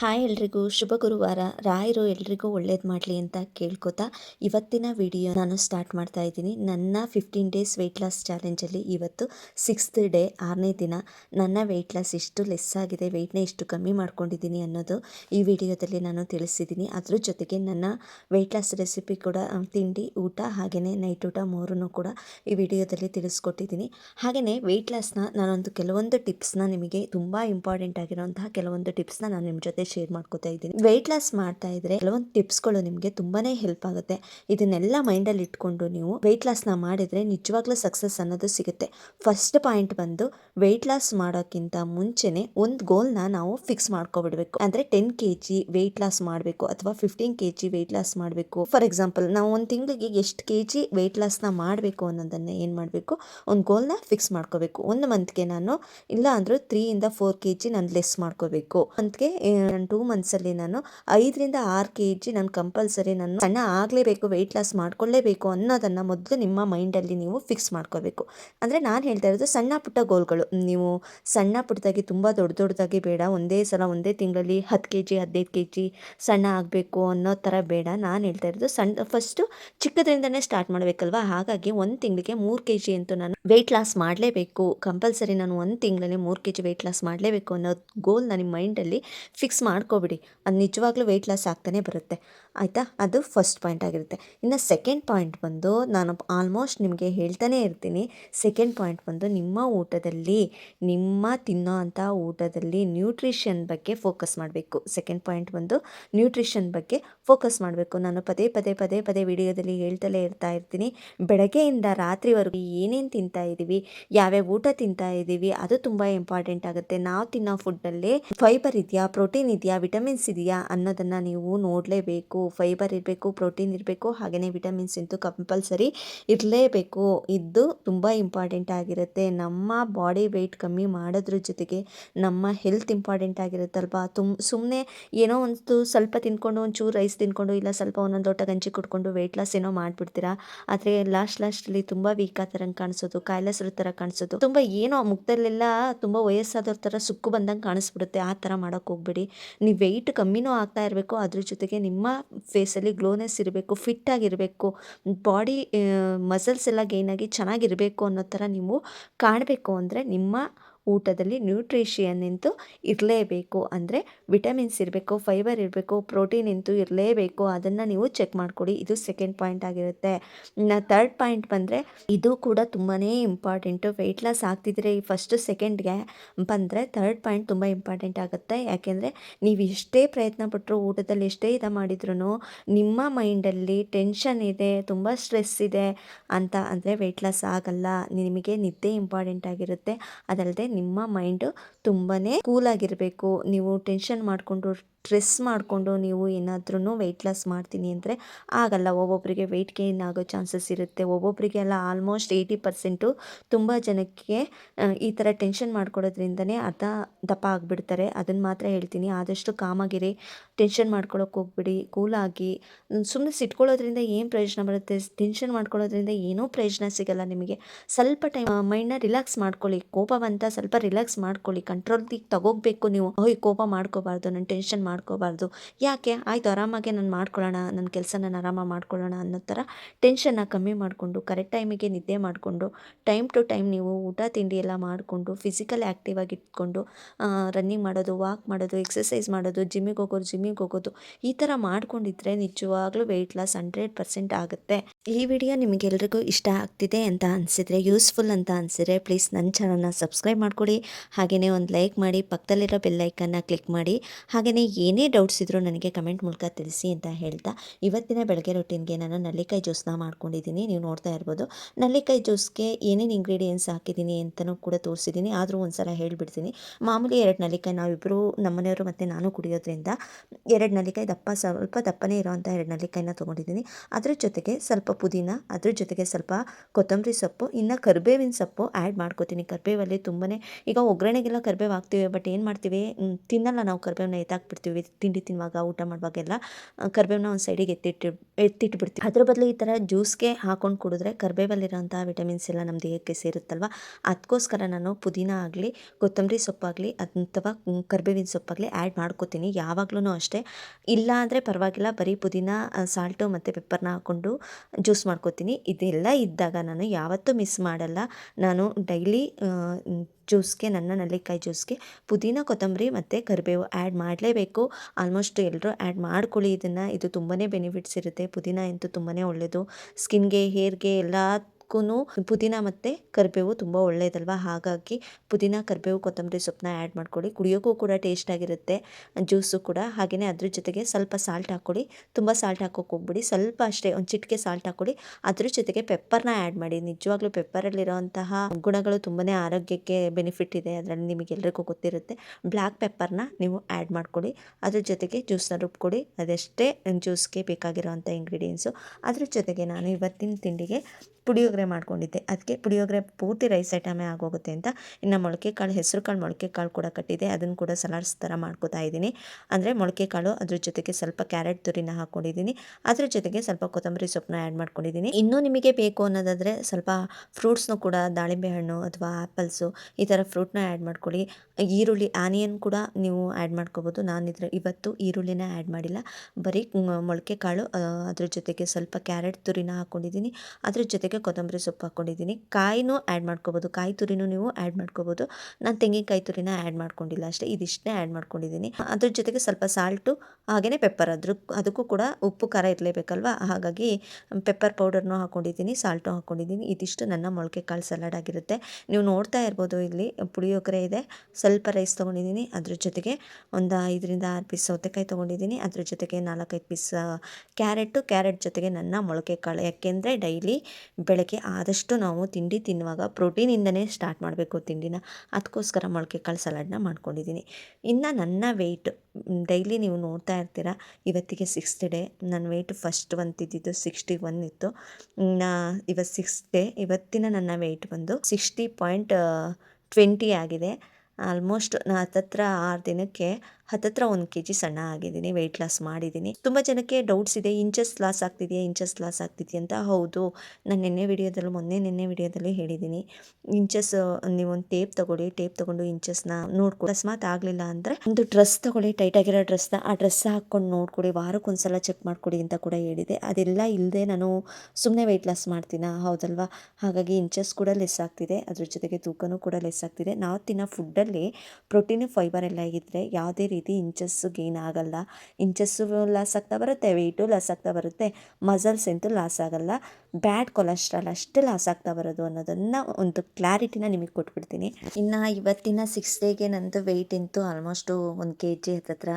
Hi ಎಲ್ರಿಗೂ, ಶುಭ ಗುರುವಾರ. ರಾಯರು ಎಲ್ರಿಗೂ ಒಳ್ಳೇದು ಮಾಡಲಿ ಅಂತ ಕೇಳ್ಕೊತಾ ಇವತ್ತಿನ ವಿಡಿಯೋ ನಾನು ಸ್ಟಾರ್ಟ್ ಮಾಡ್ತಾ ಇದ್ದೀನಿ. ನನ್ನ ಫಿಫ್ಟೀನ್ ಡೇಸ್ ವೆಯ್ಟ್ ಲಾಸ್ ಚಾಲೆಂಜಲ್ಲಿ ಇವತ್ತು ಸಿಕ್ಸ್ತ್ ಡೇ ಆರನೇ ದಿನ. ನನ್ನ ವೆಯ್ಟ್ ಲಾಸ್ ಇಷ್ಟು ಲೆಸ್ ಆಗಿದೆ ವೆಯ್ಟ್ನ ಇಷ್ಟು ಕಮ್ಮಿ ಮಾಡ್ಕೊಂಡಿದ್ದೀನಿ ಅನ್ನೋದು ಈ ವಿಡಿಯೋದಲ್ಲಿ ನಾನು ತಿಳಿಸಿದ್ದೀನಿ. ಅದ್ರ ಜೊತೆಗೆ ನನ್ನ ವೆಯ್ಟ್ ಲಾಸ್ ರೆಸಿಪಿ ಕೂಡ ತಿಂಡಿ, ಊಟ ಹಾಗೆಯೇ ನೈಟ್ ಊಟ ಮೂರನ್ನು ಕೂಡ ಈ ವಿಡಿಯೋದಲ್ಲಿ ತಿಳಿಸ್ಕೊಟ್ಟಿದ್ದೀನಿ. ಹಾಗೆಯೇ ವೆಯ್ಟ್ ಲಾಸ್ನ ನಾನೊಂದು ಕೆಲವೊಂದು ಟಿಪ್ಸ್ನ ನಿಮಗೆ ತುಂಬ ಇಂಪಾರ್ಟೆಂಟ್ ಆಗಿರುವಂತಹ ಕೆಲವೊಂದು ಟಿಪ್ಸ್ನ ನಾನು ನಿಮ್ಮ ಜೊತೆ ಶೇರ್ ಮಾಡ್ಕೋತಾ ಇದ್ದೀನಿ. ವೆಯ್ಟ್ ಲಾಸ್ ಮಾಡ್ತಾ ಇದ್ರೆ ಕೆಲವೊಂದು ಟಿಪ್ಸ್ಗಳು ನಿಮಗೆ ತುಂಬಾನೇ ಹೆಲ್ಪ್ ಆಗುತ್ತೆ. ಇದನ್ನೆಲ್ಲ ಮೈಂಡಲ್ಲಿ ಇಟ್ಕೊಂಡು ನೀವು ವೆಯ್ಟ್ ಲಾಸ್ನ ಮಾಡಿದರೆ ನಿಜವಾಗ್ಲೂ ಸಕ್ಸಸ್ ಅನ್ನೋದು ಸಿಗುತ್ತೆ. ಫಸ್ಟ್ ಪಾಯಿಂಟ್ ಬಂದು ವೆಯ್ಟ್ ಲಾಸ್ ಮಾಡೋಕ್ಕಿಂತ ಮುಂಚೆನೆ ಒಂದು ಗೋಲ್ನ ನಾವು ಫಿಕ್ಸ್ ಮಾಡ್ಕೊಬಿಡ್ಬೇಕು. ಅಂದರೆ ten K G weight loss ಮಾಡಬೇಕು ಅಥವಾ fifteen K G weight loss ಮಾಡಬೇಕು. ಫಾರ್ ಎಕ್ಸಾಂಪಲ್ ನಾವು ಒಂದು ತಿಂಗಳಿಗೆ ಎಷ್ಟು ಕೆ ಜಿ ವೆಯ್ಟ್ ಲಾಸ್ನ ಮಾಡಬೇಕು ಅನ್ನೋದನ್ನು ಏನು ಮಾಡಬೇಕು? ಒಂದು ಗೋಲ್ನ ಫಿಕ್ಸ್ ಮಾಡ್ಕೋಬೇಕು. ಒಂದು ಮಂತ್ಗೆ ನಾನು ಇಲ್ಲ ಅಂದರೂ ತ್ರೀಯಿಂದ ಫೋರ್ ಕೆ ಜಿ ನಾನು ಲೆಸ್ ಮಾಡ್ಕೋಬೇಕು. ಮಂತ್ಗೆ ನಾನು ಟೂ ಮಂತ್ಸಲ್ಲಿ ನಾನು ಐದರಿಂದ ಆರು ಕೆ ಜಿ ನಾನು ಕಂಪಲ್ಸರಿ ನಾನು ಸಣ್ಣ ಆಗಲೇಬೇಕು ವೆಯ್ಟ್ ಲಾಸ್ ಮಾಡ್ಕೊಳ್ಳೇಬೇಕು ಅನ್ನೋದನ್ನು ಮೊದಲು ನಿಮ್ಮ ಮೈಂಡಲ್ಲಿ ನೀವು ಫಿಕ್ಸ್ ಮಾಡ್ಕೋಬೇಕು ಅಂದರೆ ನಾನು ಹೇಳ್ತಾ ಇರೋದು ಸಣ್ಣ ಪುಟ್ಟ ಗೋಲ್ಗಳು ನೀವು ಸಣ್ಣ ಪುಟ್ಟದಾಗಿ ತುಂಬ ದೊಡ್ಡ ದೊಡ್ಡದಾಗಿ ಬೇಡ, ಒಂದೇ ಸಲ ಒಂದೇ ತಿಂಗಳಲ್ಲಿ ಹತ್ತು ಕೆ ಜಿ ಹದಿನೈದು ಕೆ ಜಿ ಸಣ್ಣ ಆಗಬೇಕು ಅನ್ನೋ ಥರ ಬೇಡ. ನಾನು ಹೇಳ್ತಾ ಇರೋದು ಸಣ್ಣ ಫಸ್ಟು ಚಿಕ್ಕದ್ರಿಂದನೇ ಸ್ಟಾರ್ಟ್ ಮಾಡಬೇಕಲ್ವಾ? ಹಾಗಾಗಿ ಒಂದು ತಿಂಗಳಿಗೆ ಮೂರು ಕೆ ಜಿ ಅಂತೂ ನಾನು ವೆಯ್ಟ್ ಲಾಸ್ ಮಾಡಲೇಬೇಕು. ಕಂಪಲ್ಸರಿ ನಾನು ಒಂದು ತಿಂಗಳಲ್ಲಿ ಮೂರು ಕೆ ಜಿ ವೆಯ್ಟ್ ಲಾಸ್ ಮಾಡಲೇಬೇಕು ಅನ್ನೋ ಗೋಲ್ನ ನಿಮ್ಮ ಮೈಂಡಲ್ಲಿ ಫಿಕ್ಸ್ ಮಾಡ್ಕೊಬಿಡಿ. ಅದು ನಿಜವಾಗ್ಲೂ ವೆಯ್ಟ್ ಲಾಸ್ ಆಗ್ತಾನೆ ಬರುತ್ತೆ. ಆಯಿತಾ? ಅದು ಫಸ್ಟ್ ಪಾಯಿಂಟ್ ಆಗಿರುತ್ತೆ. ಇನ್ನು ಸೆಕೆಂಡ್ ಪಾಯಿಂಟ್ ಬಂದು ನಾನು ಆಲ್ಮೋಸ್ಟ್ ನಿಮಗೆ ಹೇಳ್ತಾನೆ ಇರ್ತೀನಿ. ಸೆಕೆಂಡ್ ಪಾಯಿಂಟ್ ಬಂದು ನಿಮ್ಮ ಊಟದಲ್ಲಿ, ನಿಮ್ಮ ತಿನ್ನೋ ಅಂಥ ಊಟದಲ್ಲಿ ನ್ಯೂಟ್ರಿಷನ್ ಬಗ್ಗೆ ಫೋಕಸ್ ಮಾಡಬೇಕು. ಸೆಕೆಂಡ್ ಪಾಯಿಂಟ್ ಬಂದು ನ್ಯೂಟ್ರಿಷನ್ ಬಗ್ಗೆ ಫೋಕಸ್ ಮಾಡಬೇಕು. ನಾನು ಪದೇ ಪದೇ ಪದೇ ಪದೇ ವಿಡಿಯೋದಲ್ಲಿ ಹೇಳ್ತಲೇ ಇರ್ತಾ ಇರ್ತೀನಿ. ಬೆಳಗ್ಗೆಯಿಂದ ರಾತ್ರಿವರೆಗೂ ಏನೇನು ತಿಂತಾ ಇದ್ದೀವಿ ಯಾವ್ಯಾವ ಊಟ ತಿಂತಾ ಇದ್ದೀವಿ ಅದು ತುಂಬ ಇಂಪಾರ್ಟೆಂಟ್ ಆಗುತ್ತೆ. ನಾವು ತಿನ್ನೋ ಫುಡ್ಡಲ್ಲಿ ಫೈಬರ್ ಇದೆಯಾ ಪ್ರೋಟೀನ್ ಇದೆಯಾ? ವಿಟಮಿನ್ಸ್ ಇದೆಯಾ ಅನ್ನೋದನ್ನು ನೀವು ನೋಡಲೇಬೇಕು. ಫೈಬರ್ ಇರಬೇಕು, ಪ್ರೋಟೀನ್ ಇರಬೇಕು ಹಾಗೆಯೇ ವಿಟಮಿನ್ಸ್ ಅಂತೂ ಕಂಪಲ್ಸರಿ ಇರಲೇಬೇಕು. ಇದು ತುಂಬ ಇಂಪಾರ್ಟೆಂಟ್ ಆಗಿರುತ್ತೆ. ನಮ್ಮ ಬಾಡಿ ವೆಯ್ಟ್ ಕಮ್ಮಿ ಮಾಡೋದ್ರ ಜೊತೆಗೆ ನಮ್ಮ ಹೆಲ್ತ್ ಇಂಪಾರ್ಟೆಂಟ್ ಆಗಿರುತ್ತಲ್ವಾ? ತುಂಬ ಸುಮ್ಮನೆ ಏನೋ ಒಂದು ಸ್ವಲ್ಪ ತಿನ್ಕೊಂಡು ಒಂಚೂರು ರೈಸ್ ತಿನ್ಕೊಂಡು ಇಲ್ಲ ಸ್ವಲ್ಪ ಒಂದೊಂದು ಲೋಟ ಗಂಜಿ ಕುಡ್ಕೊಂಡು ವೆಯ್ಟ್ ಲಾಸ್ ಏನೋ ಮಾಡಿಬಿಡ್ತೀರಾ? ಆದರೆ ಲಾಸ್ಟ್ ಲಾಸ್ಟಲ್ಲಿ ತುಂಬ ವೀಕ್ ಆ ಕಾಣಿಸೋದು, ಕಾಯಿಲೆಸ್ರ ಥರ ಕಾಣಿಸೋದು. ತುಂಬ ಏನೋ ಮುಖದಲ್ಲೆಲ್ಲ ತುಂಬ ವಯಸ್ಸಾದವ್ರ ಥರ ಸುಕ್ಕು ಬಂದಂಗೆ ಕಾಣಿಸ್ಬಿಡುತ್ತೆ. ಆ ಥರ ಮಾಡೋಕ್ಕೆ ಹೋಗ್ಬೇಡಿ. ನೀವು ವೆಯ್ಟ್ ಕಮ್ಮಿನೂ ಆಗ್ತಾ ಇರಬೇಕು, ಅದ್ರ ಜೊತೆಗೆ ನಿಮ್ಮ ಫೇಸಲ್ಲಿ ಗ್ಲೋನೆಸ್ ಇರಬೇಕು ಫಿಟ್ ಆಗಿರಬೇಕು ಬಾಡಿ ಮಸಲ್ಸ್ ಎಲ್ಲ ಗೈನ್ ಆಗಿ ಚೆನ್ನಾಗಿರಬೇಕು ಅನ್ನೋ ಥರ ನೀವು ಕಾಣಬೇಕು. ಅಂದರೆ ನಿಮ್ಮ ಊಟದಲ್ಲಿ ನ್ಯೂಟ್ರಿಷಿಯನ್ ಅಂತೂ ಇರಲೇಬೇಕು. ಅಂದರೆ ವಿಟಮಿನ್ಸ್ ಇರಬೇಕು ಫೈಬರ್ ಇರಬೇಕು ಪ್ರೋಟೀನ್ ಅಂತೂ ಇರಲೇಬೇಕು. ಅದನ್ನು ನೀವು ಚೆಕ್ ಮಾಡಿಕೊಡಿ. ಇದು ಸೆಕೆಂಡ್ ಪಾಯಿಂಟ್ ಆಗಿರುತ್ತೆ. ಇನ್ನು ತರ್ಡ್ ಪಾಯಿಂಟ್ ಬಂದರೆ ಇದು ಕೂಡ ತುಂಬಾ ಇಂಪಾರ್ಟೆಂಟು ವೆಯ್ಟ್ ಲಾಸ್ ಆಗ್ತಿದ್ರೆ ಈ ಫಸ್ಟು ಸೆಕೆಂಡ್ಗೆ ಬಂದರೆ ತರ್ಡ್ ಪಾಯಿಂಟ್ ತುಂಬ ಇಂಪಾರ್ಟೆಂಟ್ ಆಗುತ್ತೆ. ಯಾಕೆಂದರೆ ನೀವು ಎಷ್ಟೇ ಪ್ರಯತ್ನ ಪಟ್ಟರು ಊಟದಲ್ಲಿ ಎಷ್ಟೇ ಇದು ಮಾಡಿದ್ರೂ ನಿಮ್ಮ ಮೈಂಡಲ್ಲಿ ಟೆನ್ಷನ್ ಇದೆ, ತುಂಬ ಸ್ಟ್ರೆಸ್ ಇದೆ ಅಂತ ಅಂದರೆ ವೆಯ್ಟ್ ಲಾಸ್ ಆಗಲ್ಲ. ನಿಮಗೆ ನಿದ್ದೆ ಇಂಪಾರ್ಟೆಂಟ್ ಆಗಿರುತ್ತೆ. ಅದಲ್ಲದೆ ನಿಮ್ಮ ಮೈಂಡ್ ತುಂಬಾ ಕೂಲಾಗಿರಬೇಕು ನೀವು ಟೆನ್ಷನ್ ಮಾಡಿಕೊಂಡು, ಸ್ಟ್ರೆಸ್ ಮಾಡಿಕೊಂಡು ನೀವು ಏನಾದ್ರೂ ವೆಯ್ಟ್ ಲಾಸ್ ಮಾಡ್ತೀನಿ ಅಂದರೆ ಆಗಲ್ಲ. ಒಬ್ಬೊಬ್ಬರಿಗೆ ವೆಯ್ಟ್ ಗೇನ್ ಆಗೋ ಚಾನ್ಸಸ್ ಇರುತ್ತೆ. ಒಬ್ಬೊಬ್ಬರಿಗೆಲ್ಲ ಆಲ್ಮೋಸ್ಟ್ ಏಯ್ಟಿ ಪರ್ಸೆಂಟು ತುಂಬ ಜನಕ್ಕೆ ಈ ಥರ ಟೆನ್ಷನ್ ಮಾಡ್ಕೊಳ್ಳೋದ್ರಿಂದನೇ ಅರ್ಧ ದಪ್ಪ ಆಗಿಬಿಡ್ತಾರೆ. ಅದನ್ನು ಮಾತ್ರ ಹೇಳ್ತೀನಿ. ಆದಷ್ಟು ಕಾಮಾಗಿರಿ. ಟೆನ್ಷನ್ ಮಾಡ್ಕೊಳಕ್ಕೆ ಹೋಗ್ಬಿಡಿ. ಕೂಲಾಗಿ ಸುಮ್ಮನೆ ಸಿಟ್ಕೊಳ್ಳೋದ್ರಿಂದ ಏನು ಪ್ರಯೋಜನ ಬರುತ್ತೆ? ಟೆನ್ಷನ್ ಮಾಡ್ಕೊಳ್ಳೋದ್ರಿಂದ ಏನೂ ಪ್ರಯೋಜನ ಸಿಗಲ್ಲ ನಿಮಗೆ. ಸ್ವಲ್ಪ ಟೈಮ್ ಮೈಂಡ್ನ ರಿಲ್ಯಾಕ್ಸ್ ಮಾಡ್ಕೊಳ್ಳಿ. ಕೋಪ ಬಂತ ಸ್ವಲ್ಪ ರಿಲ್ಯಾಕ್ಸ್ ಮಾಡ್ಕೊಳ್ಳಿ ಕಂಟ್ರೋಲ್ಗೆ ತಗೋಬೇಕು ನೀವು. ಹೋಯ್ ಕೋಪ ಮಾಡ್ಕೋಬಾರ್ದು, ನಾನು ಟೆನ್ಷನ್ ಮಾಡ್ಕೋಬಾರ್ದು. ಯಾಕೆ? ಆಯ್ತು, ಆರಾಮಾಗೆ ನಾನು ಮಾಡ್ಕೊಳ್ಳೋಣ ನನ್ನ ಕೆಲಸ ನಾನು ಆರಾಮಾಗಿ ಮಾಡ್ಕೊಳ್ಳೋಣ ಅನ್ನೋ ಥರ ಟೆನ್ಷನ್ನ ಕಮ್ಮಿ ಮಾಡಿಕೊಂಡು ಕರೆಕ್ಟ್ ಟೈಮಿಗೆ ನಿದ್ದೆ ಮಾಡಿಕೊಂಡು ಟೈಮ್ ಟು ಟೈಮ್ ನೀವು ಊಟ, ತಿಂಡಿ ಎಲ್ಲ ಮಾಡಿಕೊಂಡು ಫಿಸಿಕಲ್ ಆ್ಯಕ್ಟಿವ್ ಆಗಿ ಇಟ್ಕೊಂಡು ರನ್ನಿಂಗ್ ಮಾಡೋದು ವಾಕ್ ಮಾಡೋದು ಎಕ್ಸಸೈಸ್ ಮಾಡೋದು ಜಿಮ್ಮಿಗೆ ಹೋಗೋರು ಜಿಮ್ಮಿಗೆ ಹೋಗೋದು, ಈ ಥರ ಮಾಡ್ಕೊಂಡಿದ್ರೆ ನಿಜವಾಗ್ಲೂ ವೆಯ್ಟ್ ಲಾಸ್ ಹಂಡ್ರೆಡ್ ಪರ್ಸೆಂಟ್ ಆಗುತ್ತೆ. ಈ ವಿಡಿಯೋ ನಿಮಗೆಲ್ರಿಗೂ ಇಷ್ಟ ಆಗ್ತಿದೆ ಅಂತ ಅನಿಸಿದ್ರೆ ಯೂಸ್ಫುಲ್ ಅಂತ ಅನಿಸಿದ್ರೆ ಪ್ಲೀಸ್ ನನ್ನ ಚಾನಲ್ನ ಸಬ್ಸ್ಕ್ರೈಬ್ ಮಾಡ್ಕೊಳ್ಳಿ ಹಾಗೆಯೇ ಒಂದು ಲೈಕ್ ಮಾಡಿ, ಪಕ್ಕದಲ್ಲಿರೋ ಬೆಲ್ಲೈಕನ್ನ ಕ್ಲಿಕ್ ಮಾಡಿ. ಹಾಗೆಯೇ ಏನೇ ಡೌಟ್ಸ್ ಇದ್ದರೂ ನನಗೆ ಕಮೆಂಟ್ ಮೂಲಕ ತಿಳಿಸಿ ಅಂತ ಹೇಳ್ತಾ. ಇವತ್ತಿನ ಬೆಳಗ್ಗೆ ರೊಟೀನ್ಗೆ ನಾನು ನಲ್ಲಿಕಾಯಿ ಜ್ಯೂಸ್ನ ಮಾಡ್ಕೊಂಡಿದ್ದೀನಿ. ನೀವು ನೋಡ್ತಾ ಇರ್ಬೋದು. ನಲ್ಲಿಕಾಯಿ ಜ್ಯೂಸ್ಗೆ ಏನೇನು ಇಂಗ್ರೀಡಿಯೆಂಟ್ಸ್ ಹಾಕಿದ್ದೀನಿ ಅಂತಲೂ ಕೂಡ ತೋರಿಸಿದ್ದೀನಿ. ಆದರೂ ಒಂದು ಸಲ ಹೇಳ್ಬಿಡ್ತೀನಿ. ಮಾಮೂಲಿ ಎರಡು ನಲ್ಲಿಕಾಯಿ ನಾವಿಬ್ಬರು ನಮ್ಮನೆಯವರು ಮತ್ತು ನಾನು ಕುಡಿಯೋದ್ರಿಂದ ಎರಡು ನಲ್ಲಿಕಾಯಿ ದಪ್ಪ, ಸ್ವಲ್ಪ ದಪ್ಪನೇ ಇರೋವಂಥ ಎರಡು ನಲ್ಲಿಕಾಯಿನ ತೊಗೊಂಡಿದ್ದೀನಿ. ಅದ್ರ ಜೊತೆಗೆ ಸ್ವಲ್ಪ ಪುದೀನ, ಅದ್ರ ಜೊತೆಗೆ ಸ್ವಲ್ಪ ಕೊತ್ತಂಬರಿ ಸೊಪ್ಪು, ಇನ್ನು ಕರ್ಬೇವಿನ ಸೊಪ್ಪು ಆ್ಯಡ್ ಮಾಡ್ಕೋತೀನಿ. ಕರಿಬೇವಲ್ಲಿ ತುಂಬನೇ ಈಗ ಒಗ್ಗರಣೆಗೆಲ್ಲ ಕರಿಬೇವು ಹಾಕ್ತೀವಿ ಬಟ್ ಏನು ಮಾಡ್ತೀವಿ ತಿನ್ನಲ್ಲ ನಾವು ಕರಿಬೇವನ್ನ ಎತ್ತಾಕ್ಬಿಡ್ತೀವಿ, ತಿಂಡಿ ತಿನ್ನುವಾಗ, ಊಟ ಮಾಡುವಾಗೆಲ್ಲ ಕರಿಬೇವನ್ನ ಒಂದು ಸೈಡಿಗೆ ಎತ್ತಿಟ್ಟು, ಎತ್ತಿಟ್ಬಿಡ್ತೀವಿ. ಅದ್ರ ಬದಲು ಈ ಥರ ಜ್ಯೂಸ್ಗೆ ಹಾಕೊಂಡು ಕುಡಿದ್ರೆ ಕರಿಬೇವಲ್ಲಿರೋಂಥ ವಿಟಮಿನ್ಸ್ ಎಲ್ಲ ನಮ್ಮ ದೇಹಕ್ಕೆ ಸೇರುತ್ತಲ್ವ? ಅದಕ್ಕೋಸ್ಕರ ನಾನು ಪುದೀನ ಆಗಲಿ, ಕೊತ್ತಂಬರಿ ಸೊಪ್ಪಾಗಲಿ, ಅಥವಾ ಕರಿಬೇವಿನ ಸೊಪ್ಪಾಗಲಿ ಆ್ಯಡ್ ಮಾಡ್ಕೋತೀನಿ. ಯಾವಾಗಲೂ ಅಷ್ಟೇ. ಇಲ್ಲ ಅಂದರೆ ಪರವಾಗಿಲ್ಲ, ಬರೀ ಪುದೀನ ಸಾಲ್ಟು ಮತ್ತು ಪೆಪ್ಪರ್ನ ಹಾಕ್ಕೊಂಡು ಜ್ಯೂಸ್ ಮಾಡ್ಕೋತೀನಿ. ಇದೆಲ್ಲ ಇದ್ದಾಗ ನಾನು ಯಾವತ್ತೂ ಮಿಸ್ ಮಾಡಲ್ಲ. ನಾನು ಡೈಲಿ ಜ್ಯೂಸ್ಗೆ, ನನ್ನ ನೆಲ್ಲಿಕಾಯಿ ಜ್ಯೂಸ್ಗೆ ಪುದೀನ, ಕೊತ್ತಂಬರಿ ಮತ್ತು ಕರಿಬೇವು ಆ್ಯಡ್ ಮಾಡಲೇಬೇಕು. ಆಲ್ಮೋಸ್ಟ್ ಎಲ್ಲರೂ ಆ್ಯಡ್ ಮಾಡ್ಕೊಳ್ಳಿ, ಇದನ್ನು. ಇದು ತುಂಬಾ ಬೆನಿಫಿಟ್ಸ್ ಇರುತ್ತೆ. ಪುದೀನ ಅಂತೂ ತುಂಬಾ ಒಳ್ಳೆಯದು ಸ್ಕಿನ್ಗೆ ಹೇರ್ಗೆ ಎಲ್ಲದಕ್ಕೂ ಪುದೀನ ಮತ್ತು ಕರಿಬೇವು ತುಂಬ ಒಳ್ಳೆಯದಲ್ವ ಹಾಗಾಗಿ ಪುದೀನ, ಕರಿಬೇವು, ಕೊತ್ತಂಬರಿ ಸೊಪ್ಪನ್ನ ಆ್ಯಡ್ ಮಾಡ್ಕೊಳ್ಳಿ. ಕುಡಿಯೋಕ್ಕೂ ಕೂಡ ಟೇಸ್ಟಾಗಿರುತ್ತೆ ಜ್ಯೂಸು ಕೂಡ. ಹಾಗೆಯೇ ಅದ್ರ ಜೊತೆಗೆ ಸ್ವಲ್ಪ ಸಾಲ್ಟ್ ಹಾಕ್ಕೊಳ್ಳಿ. ತುಂಬ ಸಾಲ್ಟ್ ಹಾಕೋಕೆ ಹೋಗ್ಬಿಡಿ. ಸ್ವಲ್ಪ ಅಷ್ಟೇ ಒಂದು ಚಿಟಿಕೆ ಸಾಲ್ಟ್ ಹಾಕ್ಕೊಳ್ಳಿ. ಅದ್ರ ಜೊತೆಗೆ ಪೆಪ್ಪರ್ನ ಆ್ಯಡ್ ಮಾಡಿ. ನಿಜವಾಗ್ಲೂ ಪೆಪ್ಪರಲ್ಲಿರೋಂತಹ ಗುಣಗಳು ತುಂಬಾ ಆರೋಗ್ಯಕ್ಕೆ ಬೆನಿಫಿಟ್ ಇದೆ. ಅದರಲ್ಲಿ ನಿಮಗೆ ಎಲ್ರಿಗೂ ಗೊತ್ತಿರುತ್ತೆ. ಬ್ಲ್ಯಾಕ್ ಪೆಪ್ಪರ್ನ ನೀವು ಆ್ಯಡ್ ಮಾಡ್ಕೊಳ್ಳಿ. ಅದ್ರ ಜೊತೆಗೆ ಜ್ಯೂಸ್ನ ರುಬ್ಕೊಡಿ ಅದಷ್ಟೇ ಜ್ಯೂಸ್ಗೆ ಬೇಕಾಗಿರೋವಂಥ ಇಂಗ್ರೀಡಿಯೆಂಟ್ಸು ಅದ್ರ ಜೊತೆಗೆ ನಾನು ಇವತ್ತಿನ ತಿಂಡಿಗೆ ಪುಳಿಯೋಗರೆ ಮಾಡ್ಕೊಂಡಿದ್ದೆ. ಅದಕ್ಕೆ ಪುಳಿಯೋಗರೆ ಪೂರ್ತಿ ರೈಸ್ ಐಟಮೇ ಆಗೋಗುತ್ತೆ ಅಂತ. ಇನ್ನು ಮೊಳಕೆ ಕಾಳು, ಹೆಸರು ಕಾಳು, ಮೊಳಕೆ ಕಾಳು ಕೂಡ ಕಟ್ಟಿದೆ ಅದನ್ನು ಕೂಡ ಸಲಾಡ್ಸ್ ಥರ ಮಾಡ್ಕೋತಾ ಇದ್ದೀನಿ. ಅಂದರೆ ಮೊಳಕೆ ಕಾಳು ಅದ್ರ ಜೊತೆಗೆ ಸ್ವಲ್ಪ ಕ್ಯಾರೆಟ್ ತುರಿನ ಹಾಕ್ಕೊಂಡಿದ್ದೀನಿ ಅದ್ರ ಜೊತೆಗೆ ಸ್ವಲ್ಪ ಕೊತ್ತಂಬರಿ ಸೊಪ್ಪನ್ನ ಆ್ಯಡ್ ಮಾಡ್ಕೊಂಡಿದ್ದೀನಿ. ಇನ್ನೂ ನಿಮಗೆ ಬೇಕು ಅನ್ನೋದಾದರೆ ಸ್ವಲ್ಪ ಫ್ರೂಟ್ಸ್ನು ಕೂಡ ದಾಳಿಂಬೆ ಹಣ್ಣು ಅಥವಾ ಆ್ಯಪಲ್ಸು ಈ ಥರ ಫ್ರೂಟ್ನ ಆ್ಯಡ್ ಮಾಡ್ಕೊಳ್ಳಿ. ಈರುಳ್ಳಿ ಆನಿಯನ್ ಕೂಡ ನೀವು ಆ್ಯಡ್ ಮಾಡ್ಕೋಬೋದು. ನಾನು ಇದ್ರ ಇವತ್ತು ಈರುಳ್ಳಿನ ಆ್ಯಡ್ ಮಾಡಿಲ್ಲ. ಬರೀ ಮೊಳಕೆ ಕಾಳು ಅದ್ರ ಜೊತೆಗೆ ಸ್ವಲ್ಪ ಕ್ಯಾರೆಟ್ ತುರಿನ ಹಾಕ್ಕೊಂಡಿದ್ದೀನಿ ಅದ್ರ ಜೊತೆಗೆ ಕೊತ್ತಂಬರಿ ಸೊಪ್ಪು ಹಾಕ್ಕೊಂಡಿದ್ದೀನಿ ಕಾಯಿನೂ ಆ್ಯಡ್ ಮಾಡ್ಕೋಬೋದು. ಕಾಯಿ ತುರಿನೂ ನೀವು ಆ್ಯಡ್ ಮಾಡ್ಕೋಬೋದು. ನಾನು ತೆಂಗಿನಕಾಯಿ ತುರಿನ ಆ್ಯಡ್ ಮಾಡ್ಕೊಂಡಿಲ್ಲ ಅಷ್ಟೇ. ಇದಿಷ್ಟನ್ನೇ ಆ್ಯಡ್ ಮಾಡ್ಕೊಂಡಿದ್ದೀನಿ. ಅದ್ರ ಜೊತೆಗೆ ಸ್ವಲ್ಪ ಸಾಲ್ಟು ಹಾಗೆಯೇ ಪೆಪ್ಪರ್ ಅದ್ರ ಅದಕ್ಕೂ ಕೂಡ ಉಪ್ಪು, ಖಾರ ಇರಲೇಬೇಕಲ್ವ? ಹಾಗಾಗಿ ಪೆಪ್ಪರ್ ಪೌಡರ್ನೂ ಹಾಕ್ಕೊಂಡಿದ್ದೀನಿ ಸಾಲ್ಟು ಹಾಕ್ಕೊಂಡಿದ್ದೀನಿ ಇದಿಷ್ಟು ನನ್ನ ಮೊಳಕೆ ಕಾಳು ಸಲಾಡ್ ಆಗಿರುತ್ತೆ. ನೀವು ನೋಡ್ತಾ ಇರ್ಬೋದು ಇಲ್ಲಿ, ಪುಳಿಯೋಗರೆ ಇದೆ. ಸ್ವಲ್ಪ ರೈಸ್ ತೊಗೊಂಡಿದ್ದೀನಿ. ಅದ್ರ ಜೊತೆಗೆ ಒಂದು ಐದರಿಂದ ಆರು ಪೀಸ್ ಸೌತೆಕಾಯಿ ತೊಗೊಂಡಿದ್ದೀನಿ. ಅದ್ರ ಜೊತೆಗೆ ನಾಲ್ಕೈದು ಪೀಸ್ ಕ್ಯಾರೆಟು ಕ್ಯಾರೆಟ್ ಜೊತೆಗೆ ನನ್ನ ಮೊಳಕೆ ಕಾಳು ಯಾಕೆಂದರೆ ಡೈಲಿ ಬೆಳಗ್ಗೆ ಆದಷ್ಟು ನಾವು ತಿಂಡಿ ತಿನ್ನುವಾಗ ಪ್ರೋಟೀನಿಂದನೇ ಸ್ಟಾರ್ಟ್ ಮಾಡಬೇಕು ತಿಂಡಿನ. ಅದಕ್ಕೋಸ್ಕರ ಮೊಳಕೆ ಕಾಳು ಸಲಾಡ್ನ ಮಾಡ್ಕೊಂಡಿದ್ದೀನಿ. ಇನ್ನು ನನ್ನ ವೆಯ್ಟ್ ಡೈಲಿ ನೀವು ನೋಡ್ತಾ ಇರ್ತೀರ, ಇವತ್ತಿಗೆ ಸಿಕ್ಸ್ತ್ ಡೇ ನನ್ನ ವೆಯ್ಟ್ ಫಸ್ಟ್ ಒಂತಿದ್ದಿದ್ದು ಸಿಕ್ಸ್ಟಿ ಒನ್ ಇತ್ತು. ನಾ ಇವತ್ತು ಸಿಕ್ಸ್ ಡೇ ಇವತ್ತಿನ ನನ್ನ ವೆಯ್ಟ್ ಬಂದು ಸಿಕ್ಸ್ಟಿ ಪಾಯಿಂಟ್ ಟ್ವೆಂಟಿ ಆಗಿದೆ. ಆಲ್ಮೋಸ್ಟ್ ನಾ ಹತ್ತತ್ರ ಆರು ದಿನಕ್ಕೆ ಹತ್ತತ್ರ ಒಂದು ಕೆ ಜಿ ಸಣ್ಣ ಆಗಿದ್ದೀನಿ ವೆಯ್ಟ್ ಲಾಸ್ ಮಾಡಿದ್ದೀನಿ. ತುಂಬ ಜನಕ್ಕೆ ಡೌಟ್ಸ್ ಇದೆ ಇಂಚಸ್ ಲಾಸ್ ಆಗ್ತಿದೆಯಾ ಇಂಚಸ್ ಲಾಸ್ ಆಗ್ತಿದೆಯಾ ಅಂತ? ಹೌದು. ನಾನು ನಿನ್ನೆ ವಿಡಿಯೋದಲ್ಲಿ ಮೊನ್ನೆ ನಿನ್ನೆ ವಿಡಿಯೋದಲ್ಲಿ ಹೇಳಿದ್ದೀನಿ. ಇಂಚಸ್ ಒಂದು ಟೇಪ್ ತಗೊಳ್ಳಿ ಟೇಪ್ ತಗೊಂಡು ಇಂಚಸ್ನ ನೋಡ್ಕೊಳ್ಳಿ ಅಕಸ್ಮಾತ್ ಆಗಲಿಲ್ಲ ಅಂದರೆ ಒಂದು ಡ್ರೆಸ್ ತಗೊಳ್ಳಿ ಟೈಟ್ ಆಗಿರೋ ಡ್ರೆಸ್ನ ಆ ಡ್ರೆಸ್ ಹಾಕ್ಕೊಂಡು ನೋಡ್ಕೊಳ್ಳಿ ವಾರಕ್ಕೊಂದ್ಸಲ ಚೆಕ್ ಮಾಡ್ಕೊಡಿ ಅಂತ ಕೂಡ ಹೇಳಿದೆ. ಅದೆಲ್ಲ ಇಲ್ಲದೆ ನಾನು ಸುಮ್ಮನೆ ವೆಯ್ಟ್ ಲಾಸ್ ಮಾಡ್ತೀನಾ? ಹೌದಲ್ವಾ? ಹಾಗಾಗಿ ಇಂಚಸ್ ಕೂಡ ಲೆಸ್ ಆಗ್ತಿದೆ, ಅದ್ರ ಜೊತೆಗೆ ತೂಕನೂ ಕೂಡ ಲೆಸ್ ಆಗ್ತಿದೆ. ನಾವು ತಿನ್ನೋ ಫುಡ್ಡಲ್ಲಿ ಪ್ರೋಟೀನು ಫೈಬರ್ ಎಲ್ಲ ಇದ್ದರೆ ಯಾವುದೇ ಇಂಚಸ್ಸು ಗೇನ್ ಆಗಲ್ಲ. ಇಂಚಸ್ಸು ಲಾಸ್ ಆಗ್ತಾ ಬರುತ್ತೆ ವೆಯ್ಟು ಲಾಸ್ ಆಗ್ತಾ ಬರುತ್ತೆ. ಮಸಲ್ಸ್ ಅಂತೂ ಲಾಸ್ ಆಗಲ್ಲ. ಬ್ಯಾಡ್ ಕೊಲೆಸ್ಟ್ರಾಲ್ ಅಷ್ಟೇ ಲಾಸ್ ಆಗ್ತಾ ಬರೋದು ಅನ್ನೋದನ್ನು ಒಂದು ಕ್ಲಾರಿಟಿನ ನಿಮಗೆ ಕೊಟ್ಬಿಡ್ತೀನಿ. ಇನ್ನು ಇವತ್ತಿನ ಸಿಕ್ಸ್ ಡೇಗೆ ನಂದು ವೆಯ್ಟ್ ಇಂತು ಆಲ್ಮೋಸ್ಟು ಒಂದು ಕೆ ಜಿ ಹತ್ತತ್ರ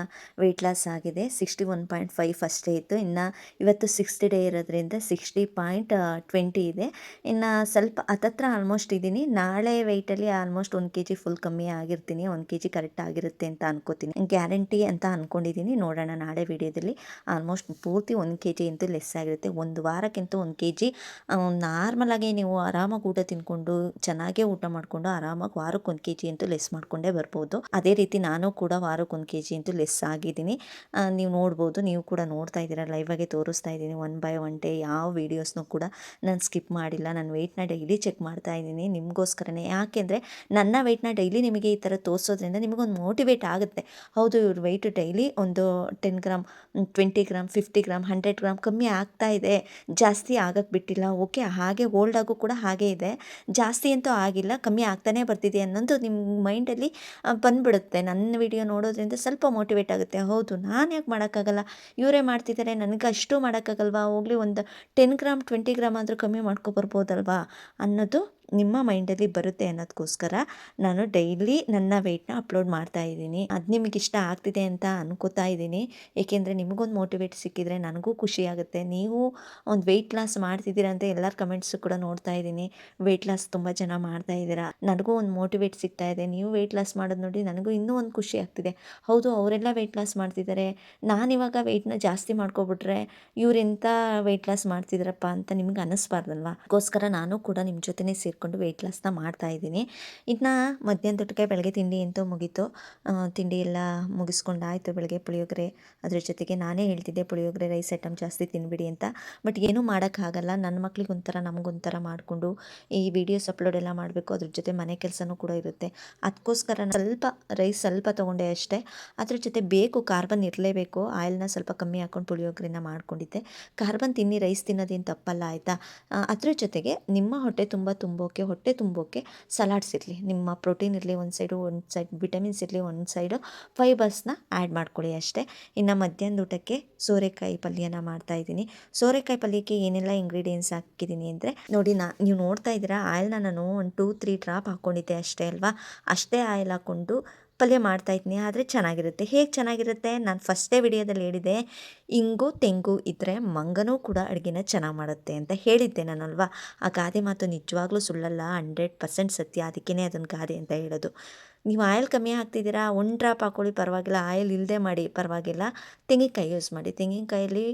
ವೆಯ್ಟ್ ಲಾಸ್ ಆಗಿದೆ. ಸಿಕ್ಸ್ಟಿ ಒನ್ ಪಾಯಿಂಟ್ ಫೈವ್ ಅಷ್ಟೇ ಇತ್ತು. ಇನ್ನು ಇವತ್ತು ಸಿಕ್ಸ್ಟಿ ಡೇ ಇರೋದ್ರಿಂದ ಸಿಕ್ಸ್ಟಿ ಪಾಯಿಂಟ್ ಟ್ವೆಂಟಿ ಇದೆ. ಇನ್ನು ಸ್ವಲ್ಪ ಹತ್ತತ್ರ ಆಲ್ಮೋಸ್ಟ್ ಇದ್ದೀನಿ. ನಾಳೆ ವೆಯ್ಟಲ್ಲಿ ಆಲ್ಮೋಸ್ಟ್ ಒಂದು ಕೆ ಜಿ ಫುಲ್ ಕಮ್ಮಿ ಆಗಿರ್ತೀನಿ. ಒಂದು ಕೆ ಜಿ ಕರೆಕ್ಟ್ ಆಗಿರುತ್ತೆ ಅಂತ ಅನ್ಕೋತೀನಿ. ಗ್ಯಾರಂಟಿ ಅಂತ ಅಂದ್ಕೊಂಡಿದ್ದೀನಿ ನೋಡೋಣ ನಾಳೆ ವಿಡಿಯೋದಲ್ಲಿ ಆಲ್ಮೋಸ್ಟ್ ಪೂರ್ತಿ ಒಂದು ಕೆ ಜಿ ಅಂತೂ ಲೆಸ್ ಆಗಿರುತ್ತೆ. ಒಂದು ವಾರಕ್ಕಿಂತ ಒಂದು ಕೆ ಜಿ ನಾರ್ಮಲಾಗಿ ನೀವು ಆರಾಮಾಗಿ ಊಟ ತಿನ್ಕೊಂಡು, ಚೆನ್ನಾಗೇ ಊಟ ಮಾಡಿಕೊಂಡು, ಆರಾಮಾಗಿ ವಾರಕ್ಕೆ ಒಂದು ಕೆ ಜಿ ಅಂತೂ ಲೆಸ್ ಮಾಡಿಕೊಂಡೇ ಬರ್ಬೋದು. ಅದೇ ರೀತಿ ನಾನು ಕೂಡ ವಾರಕ್ಕೆ ಒಂದು ಕೆ ಜಿ ಅಂತೂ ಲೆಸ್ ಆಗಿದ್ದೀನಿ. ನೀವು ನೋಡ್ಬೋದು, ನೀವು ಕೂಡ ನೋಡ್ತಾ ಇದ್ದೀರಾ ಲೈವಾಗೆ ತೋರಿಸ್ತಾ ಇದ್ದೀನಿ. ಒನ್ ಬೈ ಒನ್ ಡೇ ಯಾವ ವೀಡಿಯೋಸ್ನೂ ಕೂಡ ನಾನು ಸ್ಕಿಪ್ ಮಾಡಿಲ್ಲ. ನಾನು ವೆಯ್ಟ್ನ ಡೈಲಿ ಚೆಕ್ ಮಾಡ್ತಾ ಇದ್ದೀನಿ. ನಿಮಗೋಸ್ಕರನೇ. ಯಾಕೆಂದರೆ ನನ್ನ ವೆಯ್ಟ್ನ ಡೈಲಿ ನಿಮಗೆ ಈ ಥರ ತೋರಿಸೋದ್ರಿಂದ ನಿಮಗೊಂದು ಮೋಟಿವೇಟ್ ಆಗುತ್ತೆ. ಹೌದು, ಇವ್ರ ವೆಯ್ಟ್ ಡೈಲಿ ಒಂದು ten gram twenty gram fifty gram hundred gram ಕಮ್ಮಿ ಆಗ್ತಾ ಇದೆ. ಜಾಸ್ತಿ ಆಗಕ್ಕೆ ಬಿಟ್ಟಿಲ್ಲ. ಓಕೆ, ಹಾಗೆ ಓಲ್ಡ್ ಆಗು ಕೂಡ ಹಾಗೆ ಇದೆ. ಜಾಸ್ತಿ ಅಂತೂ ಆಗಿಲ್ಲ, ಕಮ್ಮಿ ಆಗ್ತಾನೇ ಬರ್ತಿದೆ ಅನ್ನೋದು ನಿಮ್ಮ ಮೈಂಡಲ್ಲಿ ಬಂದುಬಿಡುತ್ತೆ. ನನ್ನ ವಿಡಿಯೋ ನೋಡೋದ್ರಿಂದ ಸ್ವಲ್ಪ ಮೋಟಿವೇಟ್ ಆಗುತ್ತೆ. ಹೌದು, ನಾನು ಯಾಕೆ ಮಾಡೋಕ್ಕಾಗಲ್ಲ? ಇವರೇ ಮಾಡ್ತಿದ್ದಾರೆ ನನಗೆ ಅಷ್ಟು ಮಾಡೋಕ್ಕಾಗಲ್ವಾ? ಹೋಗಲಿ, ಒಂದು ಟೆನ್ ಗ್ರಾಮ್ ಟ್ವೆಂಟಿ ಗ್ರಾಮ್ ಆದರೂ ಕಮ್ಮಿ ಮಾಡ್ಕೊಬರ್ಬೋದಲ್ವಾ ಅನ್ನೋದು ನಿಮ್ಮ ಮೈಂಡಲ್ಲಿ ಬರುತ್ತೆ ಅನ್ನೋದಕ್ಕೋಸ್ಕರ ನಾನು ಡೈಲಿ ನನ್ನ ವೆಯ್ಟ್ನ ಅಪ್ಲೋಡ್ ಮಾಡ್ತಾ ಇದ್ದೀನಿ. ಅದು ನಿಮಗೆ ಇಷ್ಟ ಆಗ್ತಿದೆ ಅಂತ ಅನ್ಕೋತಾ ಇದ್ದೀನಿ. ಏಕೆಂದರೆ ನಿಮಗೊಂದು ಮೋಟಿವೇಟ್ ಸಿಕ್ಕಿದರೆ ನನಗೂ ಖುಷಿ ಆಗುತ್ತೆ. ನೀವು ಒಂದು ವೆಯ್ಟ್ ಲಾಸ್ ಮಾಡ್ತಿದ್ದೀರಾ ಅಂತ ಎಲ್ಲರ ಕಮೆಂಟ್ಸು ಕೂಡ ನೋಡ್ತಾ ಇದ್ದೀನಿ. ವೆಯ್ಟ್ ಲಾಸ್ ತುಂಬ ಜನ ಮಾಡ್ತಾ ಇದ್ದೀರಾ. ನನಗೂ ಒಂದು ಮೋಟಿವೇಟ್ ಸಿಗ್ತಾ ಇದೆ. ನೀವು ವೆಯ್ಟ್ ಲಾಸ್ ಮಾಡೋದು ನೋಡಿ ನನಗೂ ಇನ್ನೂ ಒಂದು ಖುಷಿ ಆಗ್ತಿದೆ. ಹೌದು, ಅವರೆಲ್ಲ ವೆಯ್ಟ್ ಲಾಸ್ ಮಾಡ್ತಿದ್ದಾರೆ. ನಾನಿವಾಗ ವೆಯ್ಟ್ನ ಜಾಸ್ತಿ ಮಾಡ್ಕೊಬಿಟ್ರೆ ಇವರೆಂಥ ವೆಯ್ಟ್ ಲಾಸ್ ಮಾಡ್ತಿದ್ದಾರಪ್ಪ ಅಂತ ನಿಮ್ಗೆ ಅನ್ನಿಸ್ಬಾರ್ದಲ್ವಾ ಅದಕ್ಕೋಸ್ಕರ ನಾನು ಕೂಡ ನಿಮ್ಮ ಜೊತೆನೇ ಸೇರ್ಕೊಂಡು ಇಟ್ಕೊಂಡು ವೆಯ್ಟ್ ಲಾಸ್ನ ಮಾಡ್ತಾ ಇದ್ದೀನಿ. ಇದನ್ನ ಮಧ್ಯಾಹ್ನ ಊಟಕ್ಕೆ ಬೆಳಗ್ಗೆ ತಿಂಡಿ ಅಂತೂ ಮುಗೀತು. ತಿಂಡಿ ಎಲ್ಲ ಮುಗಿಸ್ಕೊಂಡಾಯಿತು ಬೆಳಗ್ಗೆ ಪುಳಿಯೋಗರೆ, ಅದ್ರ ಜೊತೆಗೆ ನಾನೇ ಹೇಳ್ತಿದ್ದೆ ಪುಳಿಯೋಗರೆ ರೈಸ್ ಐಟಮ್ ಜಾಸ್ತಿ ತಿನ್ಬಿಡಿ ಅಂತ. ಬಟ್ ಏನೂ ಮಾಡೋಕ್ಕಾಗಲ್ಲ ನನ್ನ ಮಕ್ಳಿಗೆ ಒಂಥರ ನಮಗೊಂಥರ ಮಾಡಿಕೊಂಡು ಈ ವಿಡಿಯೋಸ್ ಅಪ್ಲೋಡ್ ಎಲ್ಲ ಮಾಡಬೇಕು. ಅದ್ರ ಜೊತೆ ಮನೆ ಕೆಲಸನೂ ಕೂಡ ಇರುತ್ತೆ. ಅದಕ್ಕೋಸ್ಕರ ಸ್ವಲ್ಪ ರೈಸ್ ಸ್ವಲ್ಪ ತೊಗೊಂಡೆ ಅಷ್ಟೇ. ಅದ್ರ ಜೊತೆ ಬೇಕು, ಕಾರ್ಬನ್ ಇರಲೇಬೇಕು. ಆಯಿಲ್ನ ಸ್ವಲ್ಪ ಕಮ್ಮಿ ಹಾಕೊಂಡು ಪುಳಿಯೋಗರೆನ ಮಾಡ್ಕೊಂಡಿದ್ದೆ. ಕಾರ್ಬನ್ ತಿನ್ನಿ ರೈಸ್ ತಿನ್ನೋದೇನು ತಪ್ಪಲ್ಲ, ಆಯಿತಾ? ಅದ್ರ ಜೊತೆಗೆ ನಿಮ್ಮ ಹೊಟ್ಟೆ ತುಂಬ ತುಂಬ ತುಂಬೋಕೆ, ಹೊಟ್ಟೆ ತುಂಬೋಕೆ ಸಲಾಡ್ಸ್ ಇರಲಿ. ನಿಮ್ಮ ಪ್ರೋಟೀನ್ ಇರಲಿ, ಒಂದು ಸೈಡು, ಒಂದು ಸೈಡ್ ವಿಟಮಿನ್ಸ್ ಇರಲಿ, ಒಂದು ಸೈಡು ಫೈಬರ್ಸ್ನ ಆ್ಯಡ್ ಮಾಡ್ಕೊಳ್ಳಿ ಅಷ್ಟೇ. ಇನ್ನು ಮಧ್ಯಾಹ್ನದ ಊಟಕ್ಕೆ ಸೋರೆಕಾಯಿ ಪಲ್ಯನ ಮಾಡ್ತಾ ಇದ್ದೀನಿ. ಸೋರೆಕಾಯಿ ಪಲ್ಯಕ್ಕೆ ಏನೆಲ್ಲ ಇಂಗ್ರೀಡಿಯೆಂಟ್ಸ್ ಹಾಕಿದ್ದೀನಿ ಅಂದರೆ, ನೋಡಿ ನಾ, ನೀವು ನೋಡ್ತಾ ಇದ್ದೀರಾ, ಆಯಿಲ್ನ ನಾನು ಒಂದು ಟೂ ತ್ರೀ ಡ್ರಾಪ್ ಹಾಕ್ಕೊಂಡಿದ್ದೆ ಅಷ್ಟೇ ಅಲ್ವಾ? ಅಷ್ಟೇ ಆಯಿಲ್ ಹಾಕ್ಕೊಂಡು ಪಲ್ಯ ಮಾಡ್ತಾ ಇದ್ದೀನಿ ಆದರೆ ಚೆನ್ನಾಗಿರುತ್ತೆ. ಹೇಗೆ ಚೆನ್ನಾಗಿರುತ್ತೆ? ನಾನು ಫಸ್ಟೇ ವಿಡಿಯೋದಲ್ಲಿ ಹೇಳಿದೆ, ಇಂಗು ತೆಂಗು ಇದ್ದರೆ ಮಂಗನೂ ಕೂಡ ಅಡುಗೆನ ಚೆನ್ನಾಗಿ ಮಾಡುತ್ತೆ ಅಂತ ಹೇಳಿದ್ದೆ ನಾನಲ್ವಾ? ಆ ಗಾದೆ ಮಾತು ನಿಜವಾಗ್ಲೂ ಸುಳ್ಳಲ್ಲ, ಹಂಡ್ರೆಡ್ ಪರ್ಸೆಂಟ್ ಸತ್ಯ ಅದಕ್ಕೇ ಅದೊಂದು ಗಾದೆ ಅಂತ ಹೇಳೋದು. ನೀವು ಆಯಿಲ್ ಕಮ್ಮಿ ಹಾಕ್ತಿದ್ದೀರಾ ಒನ್ ಡ್ರಾಪ್ ಹಾಕ್ಕೊಳ್ಳಿ, ಪರವಾಗಿಲ್ಲ, ಆಯಿಲ್ ಇಲ್ಲದೆ ಮಾಡಿ, ಪರವಾಗಿಲ್ಲ. ತೆಂಗಿನಕಾಯಿ ಯೂಸ್ ಮಾಡಿ. ತೆಂಗಿನಕಾಯಲ್ಲಿ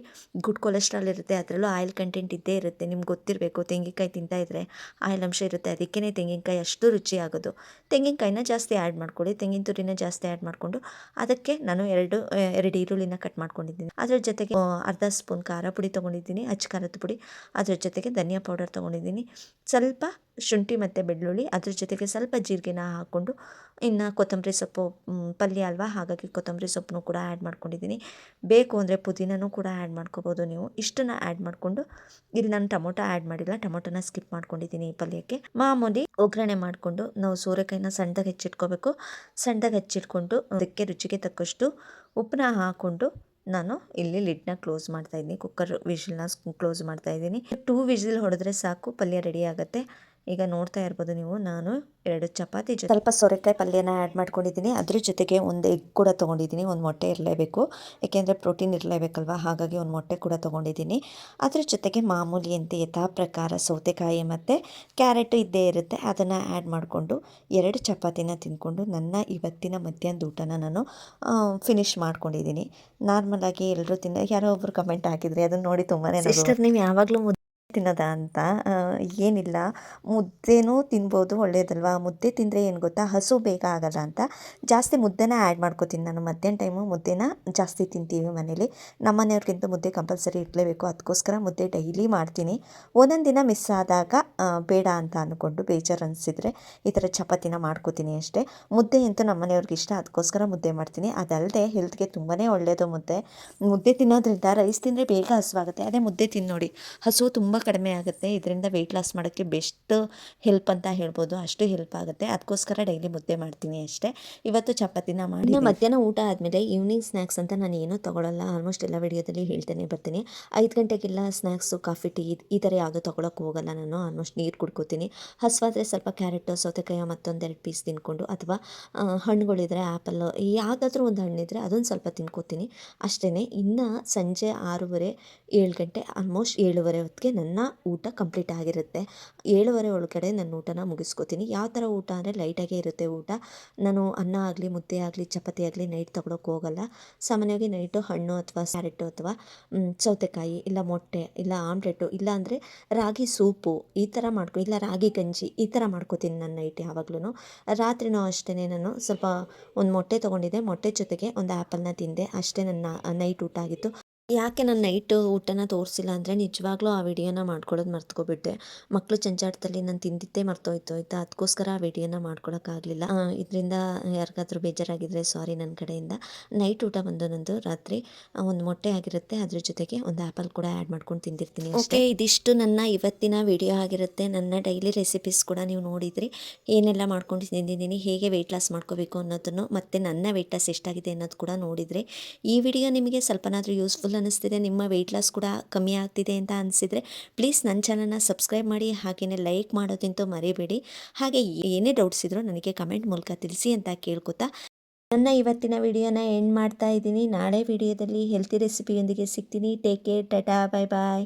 ಗುಡ್ ಕೊಲೆಸ್ಟ್ರಾಲ್ ಇರುತ್ತೆ, ಅದರಲ್ಲೂ ಆಯಿಲ್ ಕಂಟೆಂಟ್ ಇದ್ದೇ ಇರುತ್ತೆ. ನಿಮ್ಗೆ ಗೊತ್ತಿರಬೇಕು, ತೆಂಗಿನಕಾಯಿ ತಿಂತಾ ಇದ್ದರೆ ಆಯಿಲ್ ಅಂಶ ಇರುತ್ತೆ ಅದಕ್ಕೇ ತೆಂಗಿನಕಾಯಿ ಅಷ್ಟು ರುಚಿ ಆಗೋದು. ತೆಂಗಿನಕಾಯಿನ ಜಾಸ್ತಿ ಆ್ಯಡ್ ಮಾಡ್ಕೊಳ್ಳಿ, ತೆಂಗಿನ ತುರಿನ ಜಾಸ್ತಿ ಆ್ಯಡ್ ಮಾಡಿಕೊಂಡು, ಅದಕ್ಕೆ ನಾನು ಎರಡು ಎರಡು ಈರುಳ್ಳಿನ ಕಟ್ ಮಾಡ್ಕೊಂಡಿದ್ದೀನಿ. ಅದರ ಜೊತೆಗೆ, ಅರ್ಧ ಸ್ಪೂನ್ ಖಾರ ಪುಡಿ ತೊಗೊಂಡಿದ್ದೀನಿ, ಅಚ್ಚ ಖಾರದ ಪುಡಿ. ಅದರ ಜೊತೆಗೆ ಧನಿಯಾ ಪೌಡರ್ ತೊಗೊಂಡಿದ್ದೀನಿ. ಸ್ವಲ್ಪ ಶುಂಠಿ ಮತ್ತು ಬೆಳ್ಳುಳ್ಳಿ, ಅದ್ರ ಜೊತೆಗೆ ಸ್ವಲ್ಪ ಜೀರಿಗೆನ ಹಾಕ್ಕೊಂಡು, ಇನ್ನು ಕೊತ್ತಂಬರಿ ಸೊಪ್ಪು ಪಲ್ಯ ಅಲ್ವಾ, ಹಾಗಾಗಿ ಕೊತ್ತಂಬರಿ ಸೊಪ್ಪನ್ನು ಕೂಡ ಆ್ಯಡ್ ಮಾಡ್ಕೊಂಡಿದ್ದೀನಿ. ಬೇಕು ಅಂದರೆ ಪುದೀನನೂ ಕೂಡ ಆ್ಯಡ್ ಮಾಡ್ಕೋಬೋದು ನೀವು. ಇಷ್ಟನ್ನು ಆ್ಯಡ್ ಮಾಡಿಕೊಂಡು, ಇಲ್ಲಿ ನಾನು ಟೊಮೊಟೊ ಆ್ಯಡ್ ಮಾಡಿಲ್ಲ, ಟೊಮೊಟೊನ ಸ್ಕಿಪ್ ಮಾಡ್ಕೊಂಡಿದ್ದೀನಿ ಈ ಪಲ್ಯಕ್ಕೆ. ಮಾಮೂಲಿ ಒಗ್ಗರಣೆ ಮಾಡಿಕೊಂಡು, ನಾವು ಸೋರೆಕಾಯಿನ ಸಣ್ಣದಾಗಿ ಹೆಚ್ಚಿಟ್ಕೋಬೇಕು. ಸಣ್ಣದಾಗಿ ಹೆಚ್ಚಿಟ್ಕೊಂಡು, ಅದಕ್ಕೆ ರುಚಿಗೆ ತಕ್ಕಷ್ಟು ಉಪ್ಪನ್ನ ಹಾಕ್ಕೊಂಡು ನಾನು ಇಲ್ಲಿ ಲಿಡ್ನ ಕ್ಲೋಸ್ ಮಾಡ್ತಾ ಇದ್ದೀನಿ. ಕುಕ್ಕರ್ ವಿಷಲ್ನ ಕ್ಲೋಸ್ ಮಾಡ್ತಾ ಇದ್ದೀನಿ. ಟೂ ವಿಷಲ್ ಹೊಡೆದ್ರೆ ಸಾಕು, ಪಲ್ಯ ರೆಡಿ ಆಗುತ್ತೆ. ಈಗ ನೋಡ್ತಾ ಇರ್ಬೋದು ನೀವು ನಾನು ಎರಡು ಚಪಾತಿ ಜೊತೆ ಸ್ವಲ್ಪ ಸೋರೆಕಾಯಿ ಪಲ್ಯನ ಆ್ಯಡ್ ಮಾಡ್ಕೊಂಡಿದ್ದೀನಿ. ಅದ್ರ ಜೊತೆಗೆ ಒಂದು ಎಗ್ ಕೂಡ ತೊಗೊಂಡಿದ್ದೀನಿ. ಒಂದು ಮೊಟ್ಟೆ ಇರಲೇಬೇಕು. ಏಕೆಂದರೆ ಪ್ರೋಟೀನ್ ಇರಲೇಬೇಕಲ್ವ? ಹಾಗಾಗಿ ಒಂದು ಮೊಟ್ಟೆ ಕೂಡ ತೊಗೊಂಡಿದ್ದೀನಿ. ಅದ್ರ ಜೊತೆಗೆ ಮಾಮೂಲಿ ಅಂತ ಯಥಾ ಪ್ರಕಾರ ಸೌತೆಕಾಯಿ ಮತ್ತು ಕ್ಯಾರೆಟ್ ಇದ್ದೇ ಇರುತ್ತೆ. ಅದನ್ನು ಆ್ಯಡ್ ಮಾಡಿಕೊಂಡು ಎರಡು ಚಪಾತಿನ ತಿಂದ್ಕೊಂಡು ನನ್ನ ಇವತ್ತಿನ ಮಧ್ಯಾಹ್ನದ ಊಟನ ನಾನು ಫಿನಿಶ್ ಮಾಡ್ಕೊಂಡಿದ್ದೀನಿ. ನಾರ್ಮಲಾಗಿ ಎಲ್ಲರೂ ತಿನ್ನ ಯಾರೋ ಒಬ್ಬರು ಕಮೆಂಟ್ ಹಾಕಿದ್ರಿ ಅದನ್ನು ನೋಡಿ ತುಂಬಾ ಸಿಸ್ಟರ್ ನೀವು ಯಾವಾಗಲೂ ತಿನ್ನೋದಾ ಅಂತ ಏನಿಲ್ಲ. ಮುದ್ದೆನೂ ತಿನ್ಬೋದು ಒಳ್ಳೆಯದಲ್ವಾ ಮುದ್ದೆ ತಿಂದರೆ ಏನು ಗೊತ್ತಾ? ಹಸು ಬೇಗ ಆಗಲ್ಲ ಅಂತ. ಜಾಸ್ತಿ ಮುದ್ದೆನ ಆ್ಯಡ್ ಮಾಡ್ಕೋತೀನಿ ನಾನು. ಮಧ್ಯಾಹ್ನ ಟೈಮು ಮುದ್ದೆನ ಜಾಸ್ತಿ ತಿಂತೀವಿ ಮನೇಲಿ. ನಮ್ಮ ಮನೆಯವ್ರಿಗಿಂತ ಮುದ್ದೆ ಕಂಪಲ್ಸರಿ ಇರಲೇಬೇಕು. ಅದಕ್ಕೋಸ್ಕರ ಮುದ್ದೆ ಡೈಲಿ ಮಾಡ್ತೀನಿ. ಒಂದೊಂದು ದಿನ ಮಿಸ್ ಆದಾಗ ಬೇಡ ಅಂತ ಅಂದ್ಕೊಂಡು ಬೇಜಾರು ಅನಿಸಿದರೆ ಈ ಥರ ಚಪಾತಿನ ಮಾಡ್ಕೋತೀನಿ ಅಷ್ಟೇ. ಮುದ್ದೆ ಅಂತೂ ನಮ್ಮ ಮನೆಯವ್ರಿಗೆ ಇಷ್ಟ. ಅದಕ್ಕೋಸ್ಕರ ಮುದ್ದೆ ಮಾಡ್ತೀನಿ. ಅದಲ್ಲದೆ ಹೆಲ್ತ್ಗೆ ತುಂಬಾ ಒಳ್ಳೆಯದು ಮುದ್ದೆ. ಮುದ್ದೆ ತಿನ್ನೋದ್ರಿಂದ ರೈಸ್ ತಿಂದರೆ ಬೇಗ ಹಸುವಾಗುತ್ತೆ. ಅದೇ ಮುದ್ದೆ ತಿನ್ನೋಡಿ. ನೋಡಿ ಹಸು ತುಂಬ ಕಡಿಮೆ ಆಗುತ್ತೆ. ಇದರಿಂದ ವೆಯ್ಟ್ ಲಾಸ್ ಮಾಡೋಕ್ಕೆ ಬೆಸ್ಟ್ ಹೆಲ್ಪ್ ಅಂತ ಹೇಳ್ಬೋದು. ಅಷ್ಟು ಹೆಲ್ಪ್ ಆಗುತ್ತೆ. ಅದಕ್ಕೋಸ್ಕರ ಡೈಲಿ ಮುದ್ದೆ ಮಾಡ್ತೀನಿ ಅಷ್ಟೇ. ಇವತ್ತು ಚಪಾತಿನ ಮಾಡಿ ಮಧ್ಯಾಹ್ನ ಊಟ ಆದಮೇಲೆ ಈವ್ನಿಂಗ್ ಸ್ನ್ಯಾಕ್ಸ್ ಅಂತ ನಾನು ಏನೂ ತೊಗೊಳಲ್ಲ. ಆಲ್ಮೋಸ್ಟ್ ಎಲ್ಲ ವಿಡಿಯೋದಲ್ಲಿ ಹೇಳ್ತೇನೆ, ಬರ್ತೀನಿ. ಐದು ಗಂಟೆಗೆಲ್ಲ ಸ್ನ್ಯಾಕ್ಸು ಕಾಫಿ ಟೀ ಈ ಥರ ಯಾವುದೂ ತೊಗೊಳಕ್ಕೆ ಹೋಗಲ್ಲ ನಾನು. ಆಲ್ಮೋಸ್ಟ್ ನೀರು ಕುಡ್ಕೋತೀನಿ. ಹಸುವಾದರೆ ಸ್ವಲ್ಪ ಕ್ಯಾರೆಟು ಸೌತೆಕಾಯಿ ಮತ್ತೊಂದೆರಡು ಪೀಸ್ ತಿನ್ಕೊಂಡು ಅಥವಾ ಹಣ್ಣುಗಳಿದ್ರೆ ಆ್ಯಪಲ್ ಯಾವುದಾದ್ರೂ ಒಂದು ಹಣ್ಣಿದ್ರೆ ಅದೊಂದು ಸ್ವಲ್ಪ ತಿನ್ಕೋತೀನಿ. ಅಷ್ಟೇ ಇನ್ನು ಸಂಜೆ ಆರೂವರೆ, ಏಳು ಗಂಟೆ ಆಲ್ಮೋಸ್ಟ್ ಏಳುವರೆ ಹೊತ್ತಿಗೆ ನನ್ನ ಊಟ ಕಂಪ್ಲೀಟ್ ಆಗಿರುತ್ತೆ. ಏಳುವರೆ ಒಳಗಡೆ ನನ್ನ ಊಟನ ಮುಗಿಸ್ಕೋತೀನಿ. ಯಾವ ಥರ ಊಟ ಅಂದರೆ ಲೈಟಾಗೇ ಇರುತ್ತೆ ಊಟ. ನಾನು ಅನ್ನ ಆಗಲಿ, ಮುದ್ದೆ ಆಗಲಿ, ಚಪಾತಿ ಆಗಲಿ ನೈಟ್ ತೊಗೊಳಕ್ಕೆ ಹೋಗಲ್ಲ. ಸಾಮಾನ್ಯವಾಗಿ ನೈಟು ಹಣ್ಣು ಅಥವಾ ಕ್ಯಾರೆಟು ಅಥವಾ ಸೌತೆಕಾಯಿ ಇಲ್ಲ ಮೊಟ್ಟೆ ಇಲ್ಲ ಆಮ್ಲೆಟು ಇಲ್ಲ ಅಂದರೆ ರಾಗಿ ಸೂಪು ಈ ಥರ ಮಾಡ್ಕೊ, ಇಲ್ಲ ರಾಗಿ ಗಂಜಿ ಈ ಥರ ಮಾಡ್ಕೋತೀನಿ ನಾನು ನೈಟ್ ಯಾವಾಗ್ಲೂ ರಾತ್ರಿನೂ ಅಷ್ಟೇ ನಾನು ಸ್ವಲ್ಪ ಒಂದು ಮೊಟ್ಟೆ ತೊಗೊಂಡಿದ್ದೆ. ಮೊಟ್ಟೆ ಜೊತೆಗೆ ಒಂದು ಆ್ಯಪಲ್ನ ತಿಂದೆ. ಅಷ್ಟೇ ನನ್ನ ನೈಟ್ ಊಟ ಆಗಿತ್ತು. ಯಾಕೆ ನಾನು ನೈಟ್ ಊಟನ ತೋರಿಸಿಲ್ಲ ಅಂದರೆ ನಿಜವಾಗ್ಲೂ ಆ ವಿಡಿಯೋನ ಮಾಡ್ಕೊಳ್ಳೋದು ಮರ್ತ್ಕೊಬಿಟ್ಟೆ ಮಕ್ಕಳು ಚಂಚಾಟದಲ್ಲಿ ನಾನು ತಿಂದಿದ್ದೇ ಮರ್ತೋಯ್ತು, ಆಯಿತಾ? ಅದಕ್ಕೋಸ್ಕರ ಆ ವಿಡಿಯೋನ ಮಾಡ್ಕೊಳಕ್ಕಾಗಲಿಲ್ಲ. ಇದರಿಂದ ಯಾರಿಗಾದ್ರೂ ಬೇಜಾರಾಗಿದ್ದರೆ ಸಾರಿ ನನ್ನ ಕಡೆಯಿಂದ. ನೈಟ್ ಊಟ ಬಂದು ನಂದು ರಾತ್ರಿ ಒಂದು ಮೊಟ್ಟೆ ಆಗಿರುತ್ತೆ. ಅದ್ರ ಜೊತೆಗೆ ಒಂದು ಆ್ಯಪಲ್ ಕೂಡ ಆ್ಯಡ್ ಮಾಡ್ಕೊಂಡು ತಿಂದಿರ್ತೀನಿ ಓಕೆ, ಇದಿಷ್ಟು ನನ್ನ ಇವತ್ತಿನ ವಿಡಿಯೋ ಆಗಿರುತ್ತೆ. ನನ್ನ ಡೈಲಿ ರೆಸಿಪೀಸ್ ಕೂಡ ನೀವು ನೋಡಿದ್ರಿ. ಏನೆಲ್ಲ ಮಾಡ್ಕೊಂಡು ತಿಂದಿದ್ದೀನಿ, ಹೇಗೆ ವೆಯ್ಟ್ ಲಾಸ್ ಮಾಡ್ಕೋಬೇಕು ಅನ್ನೋದನ್ನು ಮತ್ತು ನನ್ನ ವೆಯ್ಟ್ ಲಾಸ್ ಎಷ್ಟಾಗಿದೆ ಅನ್ನೋದು ಕೂಡ ನೋಡಿದರೆ ಈ ವಿಡಿಯೋ ನಿಮಗೆ ಸ್ವಲ್ಪನಾದರೂ ಯೂಸ್ಫುಲ್ ಅನ್ನಿಸ್ತಿದೆ ನಿಮ್ಮ ವೆಯ್ಟ್ ಲಾಸ್ ಕೂಡ ಕಮ್ಮಿ ಆಗ್ತಿದೆ ಅಂತ ಅನಿಸಿದರೆ ಪ್ಲೀಸ್ ನನ್ನ ಚಾನಲ್ನ ಸಬ್ಸ್ಕ್ರೈಬ್ ಮಾಡಿ ಹಾಗೆಯೇ ಲೈಕ್ ಮಾಡೋದಂತೂ ಮರಿಬೇಡಿ. ಹಾಗೆ ಏನೇ ಡೌಟ್ಸ್ ಇದ್ದರೂ ನನಗೆ ಕಮೆಂಟ್ ಮೂಲಕ ತಿಳಿಸಿ ಅಂತ ಕೇಳ್ಕೊತಾ. ನನ್ನ ಇವತ್ತಿನ ವಿಡಿಯೋನ ಎಂಡ್ ಮಾಡ್ತಾ ಇದ್ದೀನಿ. ನಾಳೆ ವಿಡಿಯೋದಲ್ಲಿ ಹೆಲ್ತಿ ರೆಸಿಪಿಯೊಂದಿಗೆ ಸಿಗ್ತೀನಿ. Take care tata bye bye